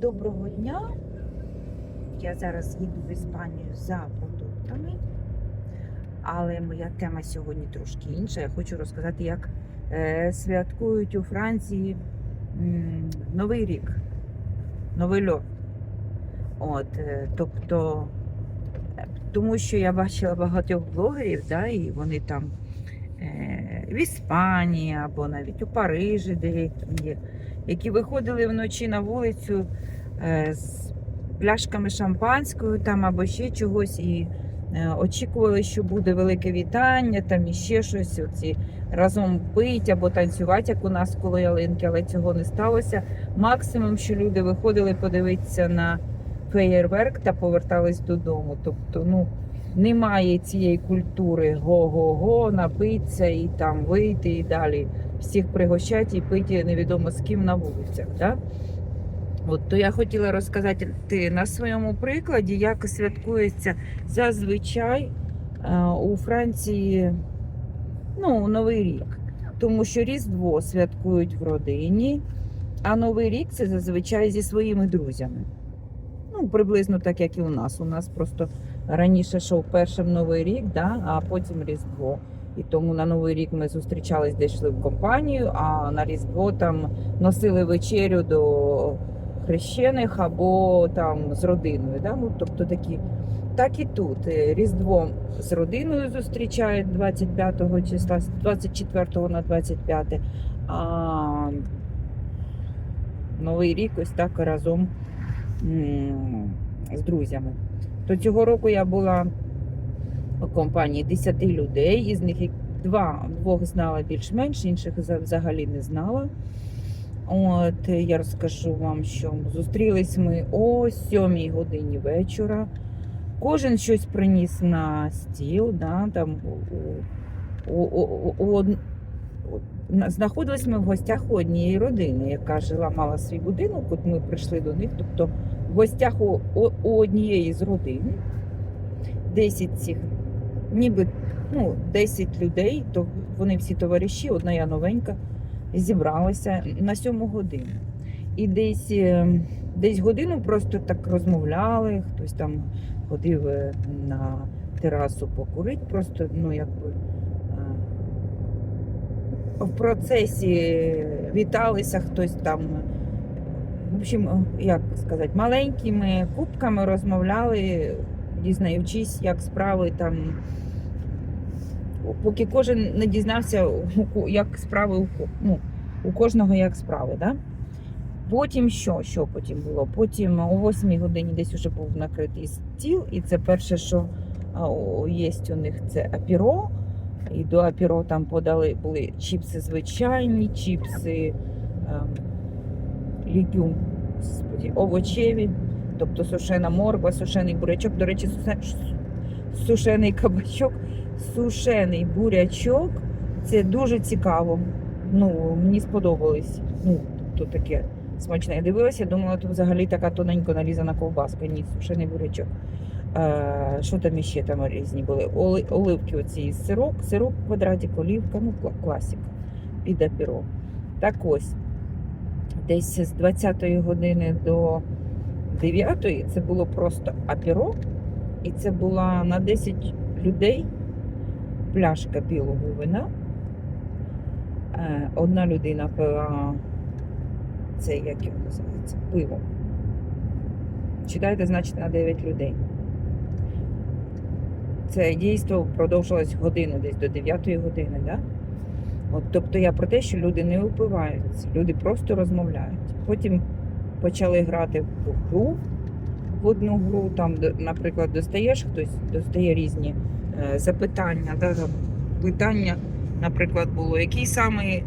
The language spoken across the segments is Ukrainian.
Доброго дня. Я зараз їду в Іспанію за продуктами, але моя тема сьогодні трошки інша. Я хочу розказати, як е, святкують у Франції Новий рік, Новий льот. От, е, тобто, е, тому що я бачила багатьох блогерів, да, і вони там в Іспанії або навіть у Парижі деякі є, які виходили вночі на вулицю е, з пляшками шампанського там або ще чогось, і е, очікували, що буде велике вітання, там і ще щось. Оці разом пить або танцювати, як у нас коло ялинки, але цього не сталося. Максимум, що люди виходили подивитися на феєрверк та повертались додому. Тобто, ну. Немає цієї культури го-го-го, напитися і там вийти і далі всіх пригощати і пити невідомо з ким на вулицях. Да? От то я хотіла розказати на своєму прикладі, як святкується зазвичай е, у Франції ну, Новий рік. Тому що Різдво святкують в родині, а Новий рік це зазвичай зі своїми друзями. Ну, приблизно так, як і у нас. У нас просто раніше йшов першим Новий рік, да, а потім Різдво. І тому на Новий рік ми зустрічались, десь йшли в компанію, а на Різдво там носили вечерю до хрещених або там з родиною. Да? Ну, тобто такі. Так і тут. Е, Різдво з родиною зустрічають 25 числа, з 24 на 25, а Новий рік ось так разом з друзями. То цього року я була компанії 10 людей, із них два, двох знала більш-менш, інших взагалі не знала. От я розкажу вам, що зустрілись ми о 7 годині вечора. Кожен щось приніс на стіл, да, там у, у, у, у, у, од- у- на- знаходились ми в гостях у однієї родини, яка жила, мала свій будинок. От ми прийшли до них. Тобто в гостях у, у, у однієї з родин 10 цих, ніби ну, 10 людей, то вони всі товариші, одна я новенька, зібралися на сьому годину. І десь, е, десь годину просто так розмовляли, хтось там ходив е, на терасу покурити, просто ну, якби, е, в процесі віталися хтось там. В общем, як сказати, маленькими кубками розмовляли, дізнаючись, як справи там. Поки кожен не дізнався, як справи ну, у кожного як справи. Да? Потім що? Що потім було? Потім о 8 годині десь вже був накритий стіл, і це перше, що є у них це апіро. І до апіро там подали були чіпси звичайні, чіпси ем, лікюм, овочеві, тобто сушена морква, сушений бурячок. До речі, сушений кабачок, сушений бурячок. Це дуже цікаво. Ну, мені сподобалось. Ну, тобто таке смачне. Я дивилася, думала, то взагалі така тоненько нарізана ковбаска, ні, сушений бурячок. Е, що там іще там різні були? Оли, оливки оці сирок, сирок, квадратик, олівка, ну кла- класика під апіро. Так ось, десь з 20-ї години до 9-ї це було просто апіро, і це була на 10 людей пляшка білого вина. Е, Одна людина пила це, як його називається, пиво. Читайте, значить, на 9 людей. Це дійство продовжилось годину, десь до 9 години. Да? От, тобто я про те, що люди не випиваються, люди просто розмовляють. Потім почали грати в гру, в одну гру, там, наприклад, достаєш хтось, достає різні е, запитання. Да? Питання, наприклад, було, який самий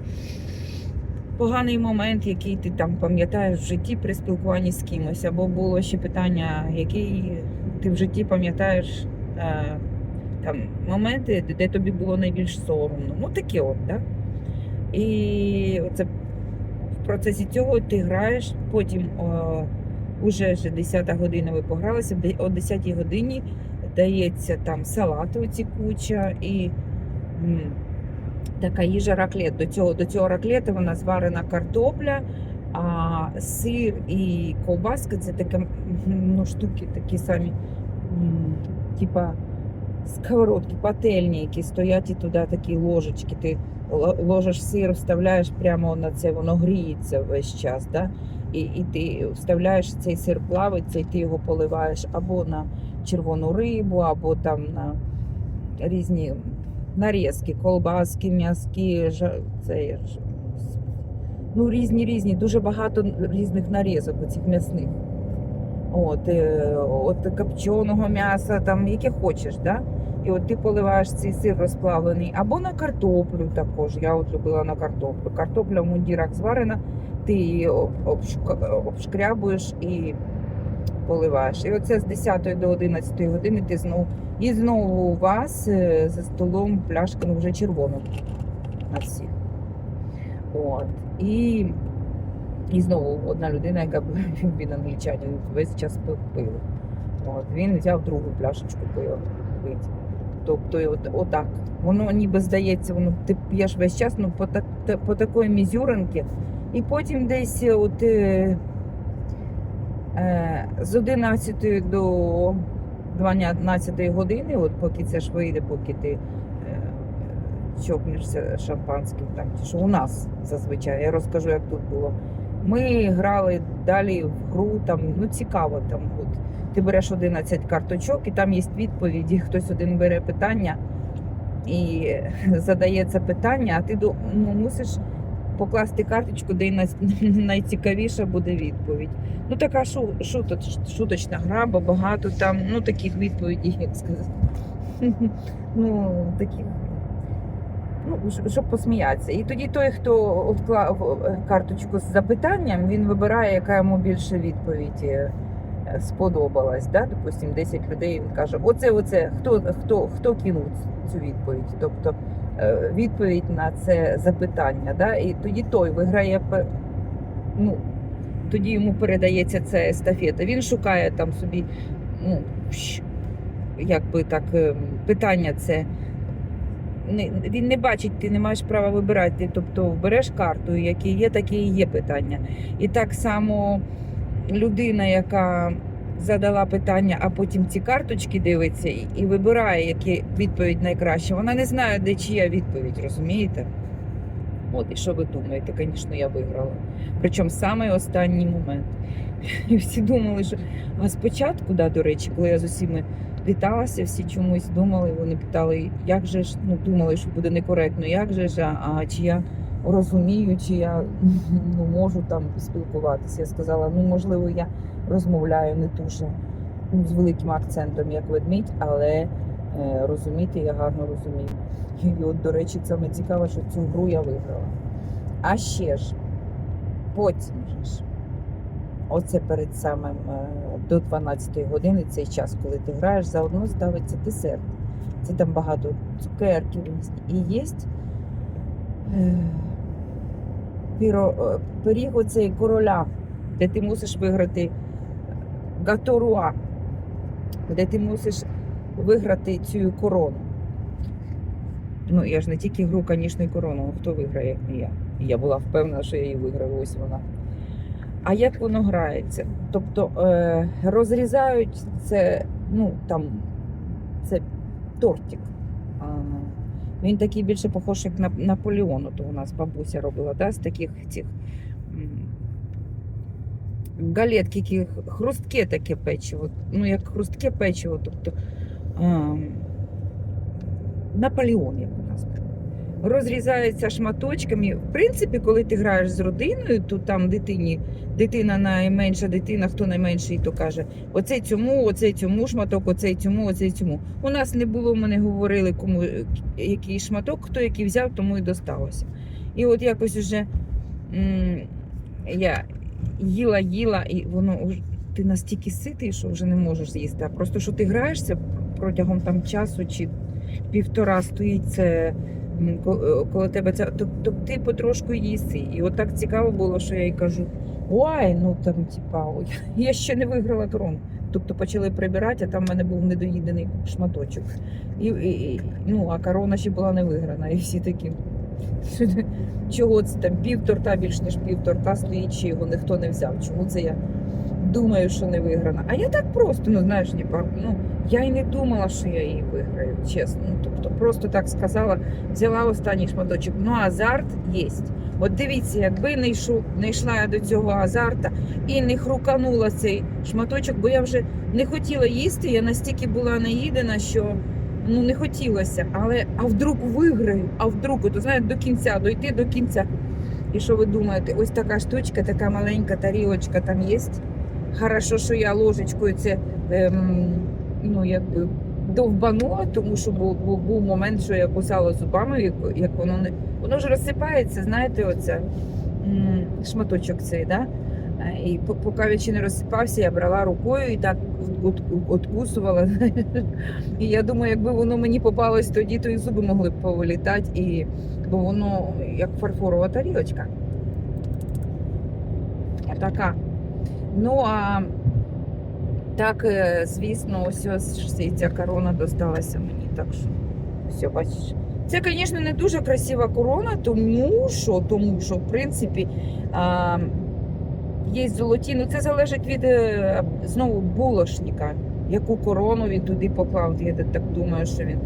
поганий момент, який ти там пам'ятаєш в житті при спілкуванні з кимось, або було ще питання, який ти в житті пам'ятаєш е, там моменти, де- тобі було найбільш соромно. Ну таке от, так? І оце в процесі цього ти граєш, потім о, уже ж 10 година ви погралися, о 10 годині дається там салат оці куча і м, така їжа раклет. До цього, до цього раклета вона зварена картопля, А сир і ковбаска це таке ну, штуки такі самі, типа сковородки, пательні, які стоять і туди такі ложечки. Ти ложиш сир, вставляєш прямо на це, воно гріється весь час. Да? І, і ти вставляєш цей сир плавиться, і ти його поливаєш або на червону рибу, або там на різні нарізки, колбаски, м'язки, це, ну, різні різні, дуже багато різних нарізок оцих м'ясних. От, е, от копченого м'яса, там яке хочеш, да? І от ти поливаєш цей сир розплавлений, або на картоплю також. Я от любила на картоплю. Картопля в мундірах зварена, ти її обшкрябуєш і поливаєш. І оце з 10 до 11 години ти знову і знову у вас е, за столом пляшка ну, вже червона на всіх. От. І, і знову одна людина, яка він англічанин, весь час пив пиво. От. Він взяв другу пляшечку пива пити. Тобто, от, отак. Воно ніби здається, воно ти п'єш весь час, ну по, так, по такої мізюринки. І потім десь от, е, е, з 11 до 12 години, от поки це ж вийде, поки ти е, чокнешся шампанським, там, що у нас зазвичай, я розкажу, як тут було. Ми грали далі в гру, там, ну цікаво там. От, ти береш 11 карточок, і там є відповіді. Хтось один бере питання і задає це питання, а ти ну, мусиш покласти карточку, де най- найцікавіша буде відповідь. Ну, така шу- шуточ- шуточна гра, бо багато там ну, таких відповідей, як сказати. Ну, таких. Ну, щоб посміятися. І тоді той, хто вклав е, карточку з запитанням, він вибирає, яка йому більше відповідь е, сподобалась. Да? Допустим, 10 людей він каже: оце, оце, хто, хто, хто кинув цю відповідь? Тобто е, відповідь на це запитання. Да? І тоді той виграє ну, тоді йому передається ця естафета. Він шукає там собі, ну, якби так, ем, питання це. Він не бачить, ти не маєш права вибирати. Тобто береш карту, які є, такі і є питання. І так само людина, яка задала питання, а потім ці карточки дивиться і, вибирає, яка відповідь найкраща. Вона не знає, де чия відповідь, розумієте? От, і що ви думаєте? Звісно, я виграла. Причому саме останній момент. І всі думали, що. А спочатку, да, до речі, коли я з усіма віталася, всі чомусь думали, вони питали, як же ж, ну, думали, що буде некоректно, як же ж, а, а чи я розумію, чи я ну, можу там спілкуватися. Я сказала, ну можливо, я розмовляю не дуже ну, з великим акцентом, як ведмідь, але е, розуміти я гарно розумію. І от, до речі, саме цікаво, що цю гру я виграла. А ще ж, потім же ж, оце перед самим е, до 12 години, цей час, коли ти граєш, заодно ставиться десерт. Це там багато цукерків і є. е, Піро, е, пиріг оцей короля, де ти мусиш виграти гаторуа, де ти мусиш виграти цю корону. Ну, я ж не тільки гру, звісно, корону. Ну, Хто виграє, я. Я була впевнена, що я її виграю, ось вона. А як воно грається? Тобто е, розрізають це, ну там, це тортик. Він такий більше похож, як на Наполеону, то у нас бабуся робила, да, з таких цих м, галетки, які хрустке таке печиво. Ну, як хрустке печиво, тобто а, Наполеон, як у нас. Розрізається шматочками. В принципі, коли ти граєш з родиною, то там дитині, дитина найменша дитина, хто найменший, то каже: оцей цьому, оцей цьому шматок, оцей цьому, оцей цьому. У нас не було, ми не говорили, кому який шматок, хто який взяв, тому і досталося. І от якось уже м, я їла, їла, і воно ти настільки ситий, що вже не можеш з'їсти. А просто що ти граєшся протягом там часу чи півтора стоїть це. Е, Коло тебе це, тобто ти потрошку їси. І от цікаво було, що я їй кажу: ой, ну там, типа, я ще не виграла корону. Тобто почали прибирати, а там в мене був недоїдений шматочок. І, і, і, ну, а корона ще була не виграна. І всі такі. Чого це там пів торта, більш ніж пів торта стоїть, чи його ніхто не взяв. Чому це я думаю, що не виграна? А я так просто, ну знаєш, ніби, ну я й не думала, що я її виграю, чесно. Ну, тобто просто так сказала, взяла останній шматочок. Ну, азарт є. От дивіться, якби не йшов, не йшла я до цього азарта і не хруканула цей шматочок, бо я вже не хотіла їсти, я настільки була наїдена, що ну не хотілося. Але а вдруг виграю, а вдруг, то знаєте, до кінця, дойти до кінця. І що ви думаєте, ось така штучка, така маленька тарілочка там є. Хорошо, що я ложечкою це ем, ну, якби довбанула, тому що був, був, був момент, що я кусала зубами, як, як воно не. Воно ж розсипається, знаєте, оце шматочок цей, да? Е, І поки він ще не розсипався, я брала рукою і так от- откусувала. І я думаю, якби воно мені попалось тоді, то і зуби могли б повилітати, і, бо воно як фарфорова тарілочка. Така. Ну а так, е, звісно, ось ось ця корона досталася мені. Так що, все, бачиш. Це, звісно, не дуже красива корона, тому що, тому що в принципі, а, є золоті. Ну, це залежить від е, знову булошника, яку корону він туди поклав. Я так думаю, що він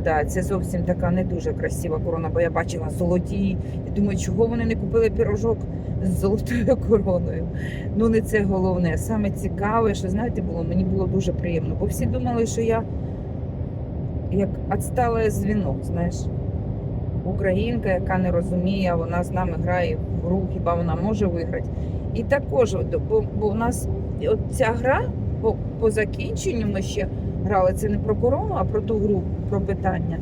Це зовсім така не дуже красива корона, бо я бачила золоті. Я думаю, чого вони не купили пірожок з золотою короною. Ну, не це головне. Саме цікаве, що знаєте, було, мені було дуже приємно, бо всі думали, що я як відстале звіно, знаєш. Українка, яка не розуміє, вона з нами грає в гру, хіба вона може виграти. І також, бо, бо в нас от ця гра по, по закінченню ми ще грали. Це не про корону, а про ту гру, про питання.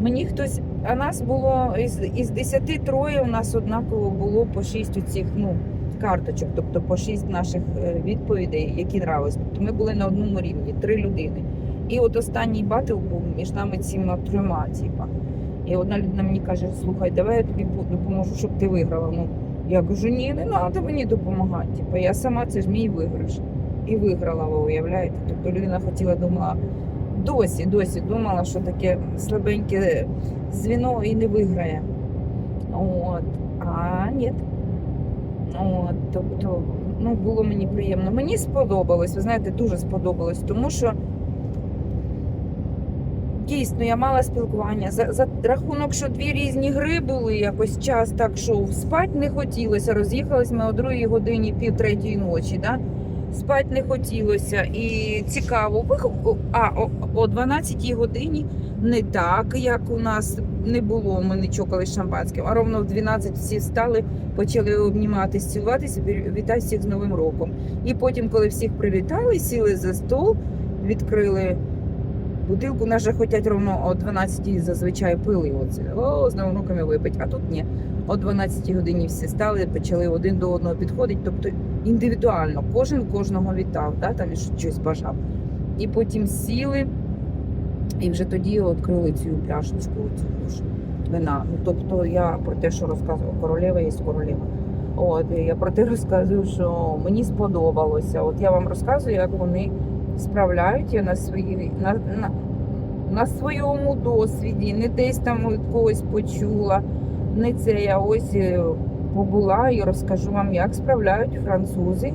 Мені хтось, а нас було із, із 10 троє, у нас однаково було по 6 цих ну, карточок, тобто по 6 наших е, відповідей, які нравились. Тобто ми були на одному рівні, три людини. І от останній батл був між нами цими трьома, типа. І одна людина мені каже: слухай, давай я тобі допоможу, щоб ти виграла. Ну я кажу, ні, не треба мені допомагати. Типа я сама це ж мій виграш. І виграла, ви уявляєте? Тобто людина хотіла думала, досі, досі думала, що таке слабеньке звіно і не виграє. От. А ні. От, тобто, ну було мені приємно. Мені сподобалось, ви знаєте, дуже сподобалось, тому що дійсно я мала спілкування. За, за рахунок, що дві різні гри були, якось час так шов. Спать не хотілося. Роз'їхались ми о другій годині, пів третьої ночі. Да? Спать не хотілося. І цікаво. А о, о 12 годині не так, як у нас не було. Ми не чокали шампанським, а ровно в 12 всі встали, почали обніматися, цілуватися, вітати всіх з Новим роком. І потім, коли всіх привітали, сіли за стол, відкрили бутилку. Нас же хотять ровно о 12 зазвичай пили. Оце о, з роком випить. А тут ні. О 12 годині всі стали, почали один до одного підходити. Тобто індивідуально, кожен кожного вітав, да, там щось бажав. І потім сіли, і вже тоді відкрили цю пляшечку цю вина. Ну, тобто я про те, що розказувала, королева є королева. От я про те розказую, що мені сподобалося. От я вам розказую, як вони справляють я на свої на, на, на своєму досвіді, не десь там від когось почула. Не це я ось е, побула і розкажу вам, як справляють французи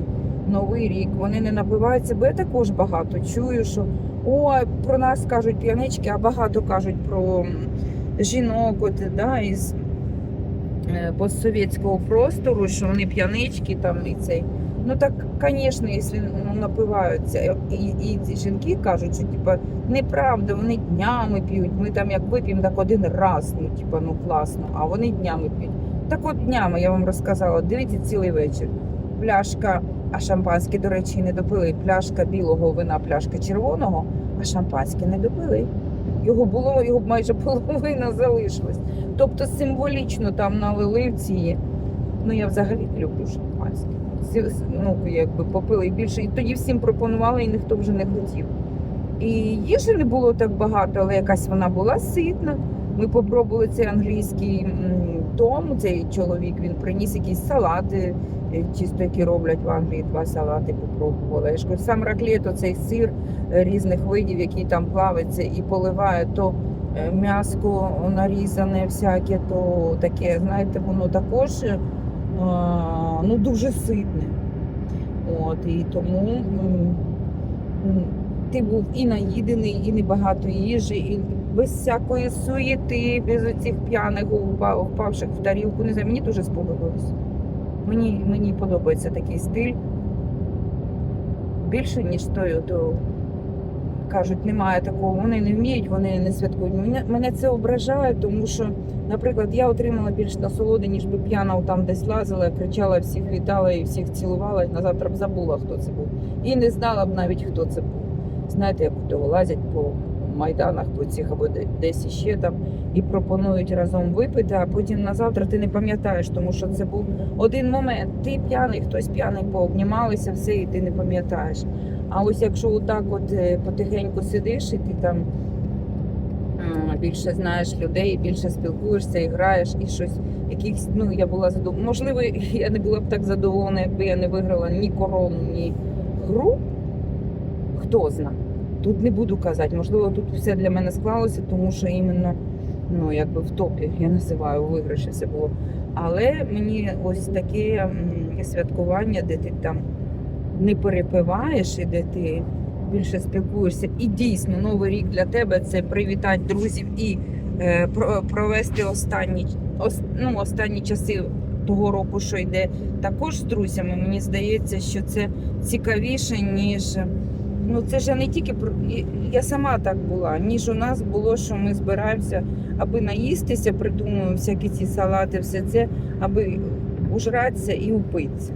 Новий рік. Вони не напиваються, бо я також багато чую, що ой, про нас кажуть п'янички, а багато кажуть про жінок, от, да, із е, постсовєтського простору, що вони п'янички там і цей. Ну так, звісно, якщо ну, напиваються, і, і ці жінки кажуть, що типа неправда, вони днями п'ють. Ми там як вип'ємо так один раз, ну типа ну класно, а вони днями п'ють. Так от днями я вам розказала, дивіться цілий вечір. Пляшка, а шампанське, до речі, не допили. Пляшка білого вина, пляшка червоного, а шампанське не допили. Його було, його майже половина залишилась. Тобто символічно там налили в ці. Ну я взагалі люблю шампанське. Ну, якби попили більше. І тоді всім пропонували, і ніхто вже не хотів. І їжі не було так багато, але якась вона була ситна. Ми попробували цей англійський том, цей чоловік він приніс якісь салати, е, чисто які роблять в Англії, два салати попробували. Я ж кажу, сам раклет, оцей сир е, різних видів, який там плавиться і поливає то е, м'яско нарізане всяке, то таке, знаєте, воно також ну, дуже ситне. От, і тому ти був і наїдений, і небагато їжі, і без всякої суєти, без оцих п'яних впавших в тарілку. Не знаю, мені дуже сподобалось. Мені, мені подобається такий стиль. Більше, ніж той, то кажуть, немає такого. Вони не вміють, вони не святкують. Мене, мене це ображає, тому що, наприклад, я отримала більш насолоди, ніж би п'яна там десь лазила, кричала, всіх вітала і всіх цілувала, і на завтра б забула, хто це був. І не знала б навіть, хто це був. Знаєте, як то лазять по майданах, по цих або де- десь іще там і пропонують разом випити, а потім на завтра ти не пам'ятаєш, тому що це був один момент. Ти п'яний, хтось п'яний, пообнімалися, все, і ти не пам'ятаєш. А ось якщо отак от е, потихеньку сидиш, і ти там більше знаєш людей, більше спілкуєшся і граєш, і щось якихось, ну я була задоволена. Можливо, я не була б так задоволена, якби я не виграла ні корону, ні гру. Хто зна. Тут не буду казати. Можливо, тут все для мене склалося, тому що іменно ну, якби в топі, я називаю, виграші все було. Але мені ось таке святкування, де ти там не перепиваєш і де ти більше спілкуєшся. І дійсно новий рік для тебе це привітати друзів і е, провести останні, ос, ну, останні часи того року, що йде також з друзями. Мені здається, що це цікавіше, ніж. Ну, це ж не тільки про я сама так була, ніж у нас було, що ми збираємося, аби наїстися, придумуємо всякі ці салати, все це, аби ужратися і упитися.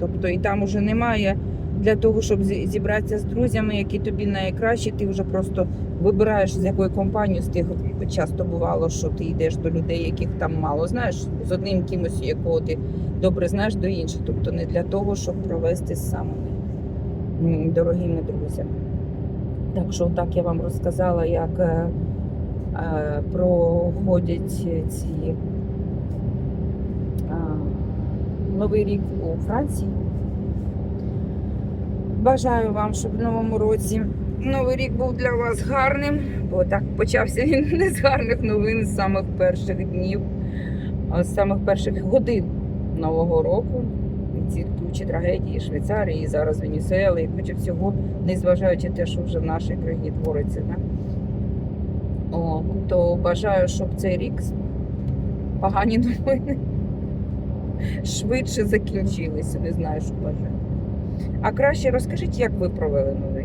Тобто і там уже немає для того, щоб зібратися з друзями, які тобі найкращі, ти вже просто вибираєш з якої компанії з тих часто бувало, що ти йдеш до людей, яких там мало знаєш, з одним кимось, якого ти добре знаєш, до інших. Тобто не для того, щоб провести з самими дорогими друзями. Так що так я вам розказала, як е, е, проходять ці е, Новий рік у Франції. Бажаю вам, щоб в новому році новий рік був для вас гарним, бо так почався він не з гарних новин з самих перших днів, з самих перших годин Нового року. Ці кучі трагедії Швейцарії, зараз Венесуели, і куча всього, незважаючи те, що вже в нашій країні твориться. Да? О, то бажаю, щоб цей рік погані новини швидше закінчилися. Не знаю, що бажаю. А краще розкажіть, як ви провели новий